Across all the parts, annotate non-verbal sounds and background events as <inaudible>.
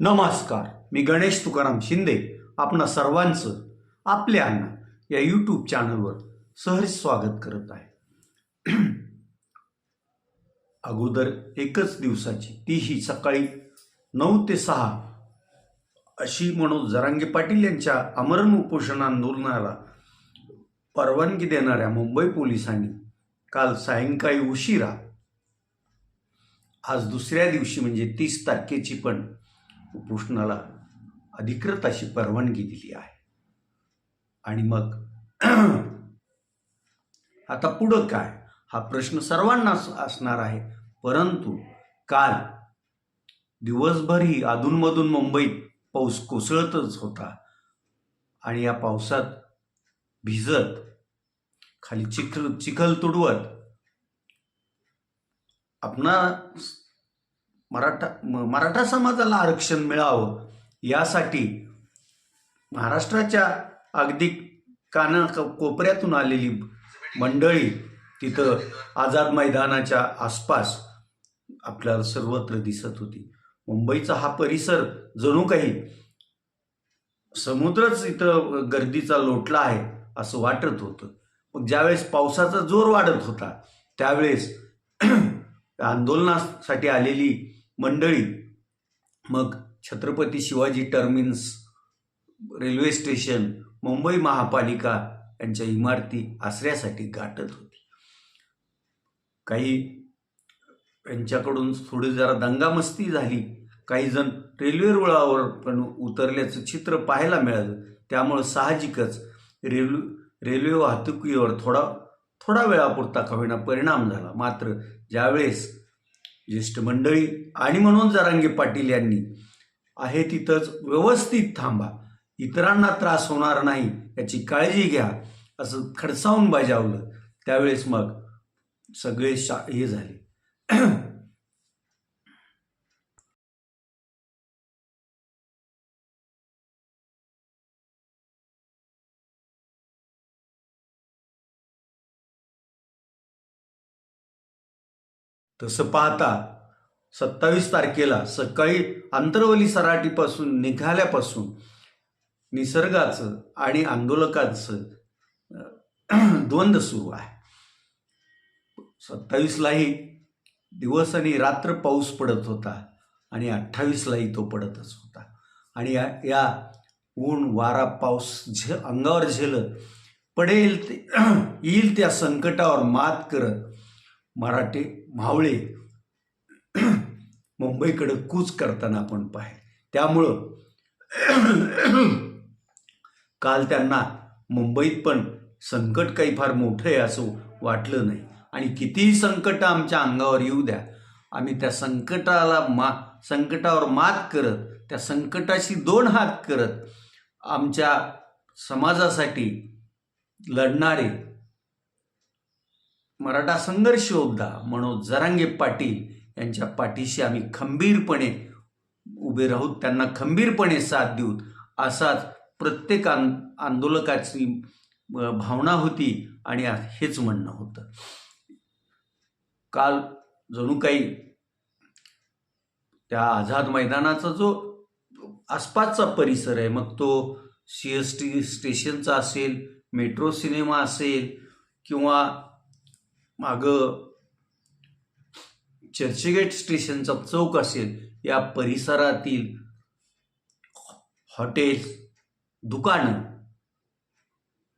नमस्कार मी गणेश तुकाराम शिंदे आपणा सर्वांचं आपल्या अण्णा या यूट्यूब चॅनलवर सहज स्वागत करत आहे. अगोदर एकच दिवसाची तीही सकाळी नऊ ते सहा अशी मनोज जरांगे पाटील यांच्या अमरण उपोषण आंदोलनाला परवानगी देणाऱ्या मुंबई पोलिसांनी काल सायंकाळी उशिरा आज दुसऱ्या दिवशी म्हणजे तीस तारखेची पण उपोषणाला अधिकृत अशी परवानगी दिली आहे. आणि मग आता पुढं काय? हा प्रश्न सर्वांना असणार आहे. परंतु काल दिवसभरही अधूनमधून मुंबईत पाऊस कोसळतच होता. आणि या पावसात भिजत खाली चिखल चिखल तुडवत आपणा मराठा म- मराठा समाजाला आरक्षण मिळावं यासाठी महाराष्ट्राच्या अगदी काना कोपऱ्यातून आलेली मंडळी तिथं आझाद मैदानाच्या आसपास आपल्याला सर्वत्र दिसत होती. मुंबईचा हा परिसर जणू काही समुद्रच इथं गर्दीचा लोटला आहे असं वाटत होतं. मग ज्यावेळेस पावसाचा जोर वाढत होता त्यावेळेस <clears throat> आंदोलनासाठी आलेली मंडळी मग Chhatrapati Shivaji terminus railway station Mumbai महापालिका यांच्या इमारती आसऱ्यासाठी गाठत होती. काही यांच्याकडून थोडी जरा दंगामस्ती झाली. काही जण रेल्वे रुळावर पण उतरल्याचं चित्र पाहायला मिळालं. त्यामुळं साहजिकच रेल्वे रेल्वे वाहतुकीवर थोडा थोडा वेळापुरता का होईना परिणाम झाला. मात्र ज्यावेळेस ज्येष्ठ मंडळी आणि म्हणून जरांगे पाटील यांनी आहे तिथंच व्यवस्थित थांबा. इतरांना त्रास होणार नाही याची काळजी घ्या असं खडसावून बजावलं. त्यावेळेस मग सगळे शा हे झाले. तसं पाहता सत्तावीस तारखेला सकाळी आंतरवली सराटीपासून निघाल्यापासून निसर्गाचं आणि आंदोलकांचं <clears throat> द्वंद्व सुरू आहे. सत्तावीसलाही दिवस आणि रात्र पाऊस पडत होता आणि अठ्ठावीसलाही तो पडतच होता. आणि या या ऊन वारा पाऊस झे अंगावर झेलत पडेल ते <clears throat> येईल त्या संकटावर मात करत मराठी मावळे मुंबईकडे कूच करताना आपण पाहे. त्यामुळं काल त्यांना मुंबईत पण संकट काही फार मोठं आहे असं वाटलं नाही. आणि कितीही संकट आमच्या अंगावर येऊ द्या आम्ही त्या संकटाला मा संकटावर मात करत त्या संकटाशी दोन हात करत आमच्या समाजासाठी लढणारे मराठा संघर्ष योद्धा मनोज जरांगे पाटील यांच्या पाठीशी आम्ही खंबीरपणे उभे राहूत त्यांना खंबीरपणे साथ देऊत असाच प्रत्येक आन आंदोलकाची भावना होती आणि हेच म्हणणं होतं. काल जणू काही त्या आझाद मैदानाचा जो आसपासचा परिसर आहे मग तो सी एस टी स्टेशनचा असेल मेट्रो सिनेमा असेल किंवा मागं चर्चगेट स्टेशनचा चौक असेल या परिसरातील हॉटेल्स दुकानं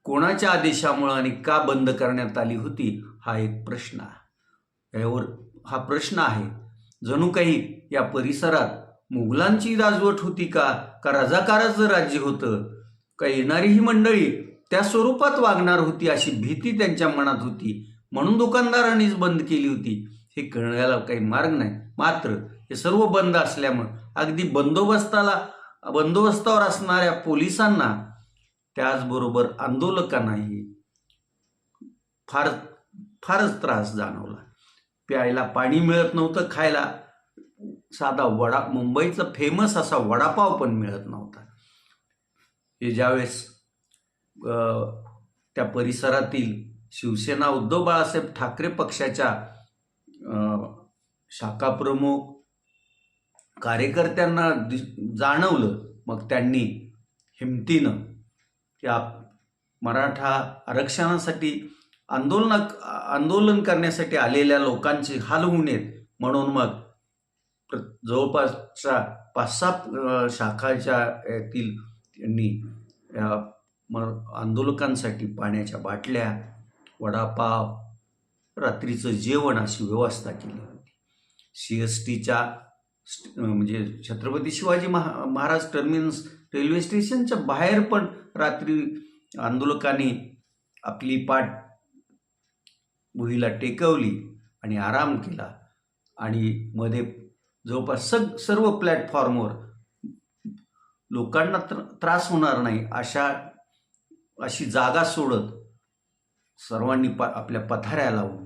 कोणाच्या आदेशामुळं आणि का बंद करण्यात आली होती हा एक प्रश्न आहे. यावर हा प्रश्न आहे जणू काही या परिसरात मुघलांची राजवट होती का? का रजाकाराचं राज्य होतं? का येणारी ही मंडळी त्या स्वरूपात वागणार होती अशी भीती त्यांच्या मनात होती? म्हणून दुकानदारांनीच बंद केली होती हे कळण्याला काही मार्ग नाही. मात्र हे सर्व बंद असल्यामुळं अगदी बंदोबस्ताला बंदोबस्तावर असणाऱ्या पोलिसांना त्याचबरोबर आंदोलकांनाही फार फारच त्रास जाणवला. प्यायला पाणी मिळत नव्हतं खायला साधा वडा मुंबईचा फेमस असा वडापाव पण मिळत नव्हता. हे ज्यावेळेस त्या परिसरातील शिवसेना उद्धव बाळासाहेब ठाकरे पक्षाच्या शाखाप्रमुख कार्यकर्त्यांना दि- जाणवलं. मग त्यांनी हिमतीनं या मराठा आरक्षणासाठी आंदोलन आंदोलन करण्यासाठी आलेल्या लोकांची हाल होऊ नयेत. म्हणून मग जवळपासच्या पाच सहा शाखाच्या यातील त्यांनी म आंदोलकांसाठी पाण्याच्या बाटल्या वडापाव रात्रीचं जेवण अशी व्यवस्था केली होती. सी एस टीच्या म्हणजे छत्रपती शिवाजी महा महाराज टर्मिनस रेल्वे स्टेशनच्या बाहेर पण रात्री आंदोलकांनी आपली पाठ भुईला टेकवली आणि आराम केला. आणि मध्ये जवळपास सग सर्व प्लॅटफॉर्मवर लोकांना त्र त्रास होणार नाही अशा अशी जागा सोडत सर्वांनी प आपल्या पथाऱ्या लावून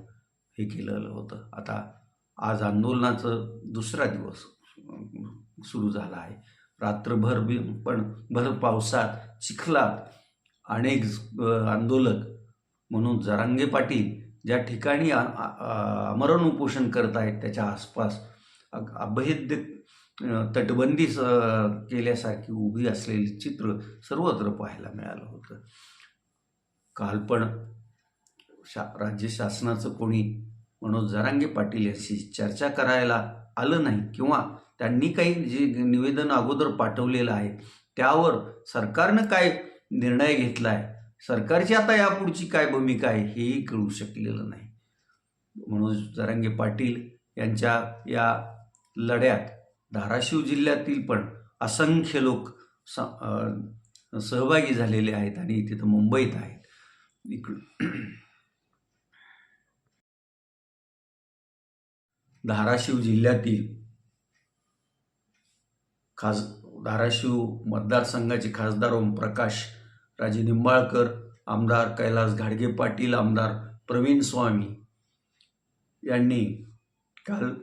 हे केलेलं होतं. आता आज आंदोलनाचं दुसरा दिवस सुरू झाला आहे. रात्रभर बी पण भर पावसात चिखलात अनेक आंदोलक म्हणून जरांगे पाटील ज्या ठिकाणी आ- आमरण उपोषण करत आहेत त्याच्या आसपास अभेद्य तटबंदी स- केल्यासारखी उभी असलेली चित्र सर्वत्र पाहायला मिळालं होतं. काल पण शा राज्य शासनाचं कोणी मनोज जरांगे पाटील यांशी चर्चा करायला आलं नाही किंवा त्यांनी काही जे निवेदन अगोदर पाठवलेलं आहे त्यावर सरकारनं काय निर्णय घेतला आहे सरकारची आता यापुढची काय भूमिका आहे हेही कळू शकलेलं नाही. मनोज जरांगे पाटील यांच्या या लढ्यात धाराशिव जिल्ह्यातील पण असंख्य लोक स सहभागी झालेले आहेत आणि तिथं मुंबईत आहेत. इकडं धाराशिव जिल्ह्यातील खास धाराशिव मतदारसंघाचे खासदार ओमप्रकाश राजे निंबाळकर आमदार कैलास घाडगे पाटील आमदार प्रवीण स्वामी यांनी काल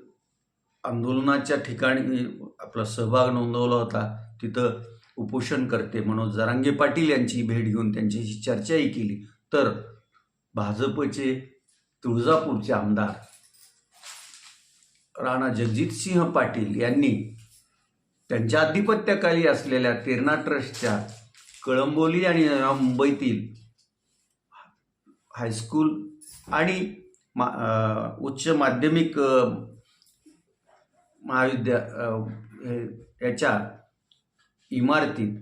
आंदोलनाच्या ठिकाणी आपला सहभाग नोंदवला होता. तिथं उपोषण करते मनोज जरांगे पाटील यांची भेट घेऊन त्यांच्याशी चर्चाही केली. तर भाजपचे तुळजापूरचे आमदार राणा जगजितसिंह पाटील यांनी त्यांच्या आधिपत्याखाली असलेल्या तेरणा ट्रस्टच्या कळंबोली आणि मुंबईतील हायस्कूल आणि मा उच्च माध्यमिक महाविद्या याच्या इमारतीत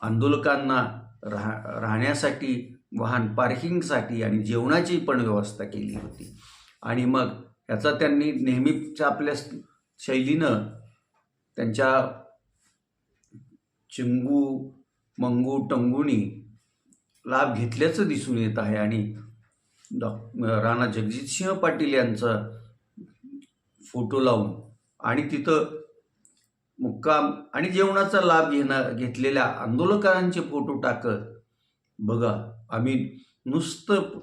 आंदोलकांना राह राहण्यासाठी वाहन पार्किंगसाठी आणि जेवणाची पण व्यवस्था केली होती. आणि मग याचा त्यांनी नेहमीच्या आपल्या शैलीनं त्यांच्या चिंगू मंगू टंगुनी लाभ घेतल्याचं दिसून येत आहे. आणि डॉ राणा जगजितसिंह पाटील यांचा फोटो लावून आणि तिथं मुक्काम आणि जेवणाचा लाभ घेणं घेतलेल्या आंदोलकांचे फोटो टाकत बघा आम्ही नुसतं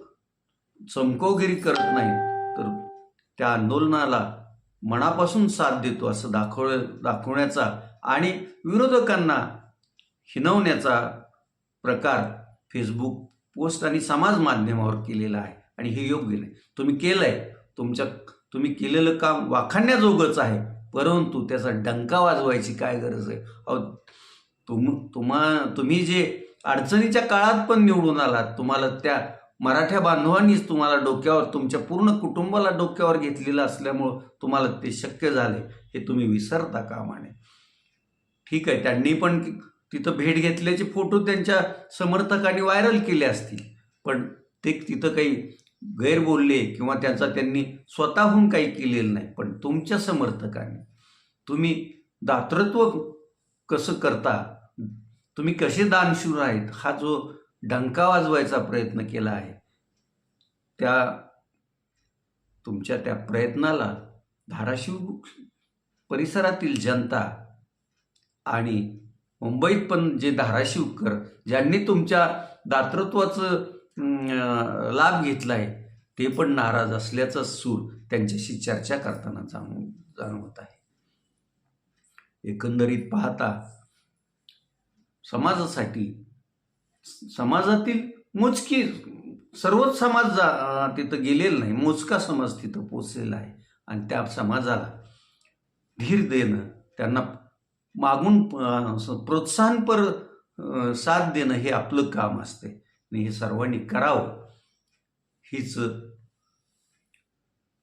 चमकोगिरी करत नाही तर त्या आंदोलनाला मनापासून साथ देतो असं दाखव दाखवण्याचा आणि विरोधकांना हिनवण्याचा प्रकार फेसबुक पोस्ट आणि समाज माध्यमावर केलेला आहे आणि हे योग्य नाही. तुम्ही केलं आहे तुमच्या तुम्ही केलेलं काम वाखाणण्याजोगंच आहे. परंतु त्याचा डंका वाजवायची काय गरज आहे? अहो तुम तुम्हा तुम्ही जे अडचणीच्या काळात पण निवडून आलात तुम्हाला त्या मराठ्या बांधवांनीच तुम्हाला डोक्यावर तुमच्या पूर्ण कुटुंबाला डोक्यावर घेतलेलं असल्यामुळं तुम्हाला ते शक्य झाले हे तुम्ही विसरता कामाने ठीक आहे त्यांनी पण तिथं भेट घेतल्याचे फोटो त्यांच्या समर्थकांनी व्हायरल केले असतील पण ते तिथं काही गैर बोलले किंवा त्याचा त्यांनी स्वतःहून काही केलेलं नाही. पण तुमच्या समर्थकांनी तुम्ही दातृत्व कसं करता? तुम्ही कसे दानशूर आहेत? हा जो डंका वाजवायचा प्रयत्न केला आहे. त्या तुमच्या त्या प्रयत्नाला धाराशिव परिसरातील जनता आणि मुंबईत पण जे धाराशिवकर ज्यांनी तुमच्या दातृत्वाचं लाभ घेतला आहे ते पण नाराज असल्याचा सूर त्यांच्याशी चर्चा करताना जाणून जाणवत आहे. एकंदरीत पाहता समाजासाठी समाजातील मोजकी सर्वच समाज जा तिथं गेलेला नाही मोजका समाज तिथं पोचलेला आहे. आणि त्या समाजाला धीर देणं त्यांना मागून प्रोत्साहनपर साथ देणं हे आपलं काम असते. आणि हे सर्वांनी करावं. हीच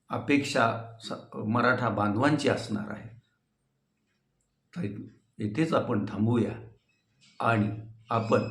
अपेक्षा स- मराठा बांधवांची असणार आहे. तर येथेच आपण थांबूया. आणि आपण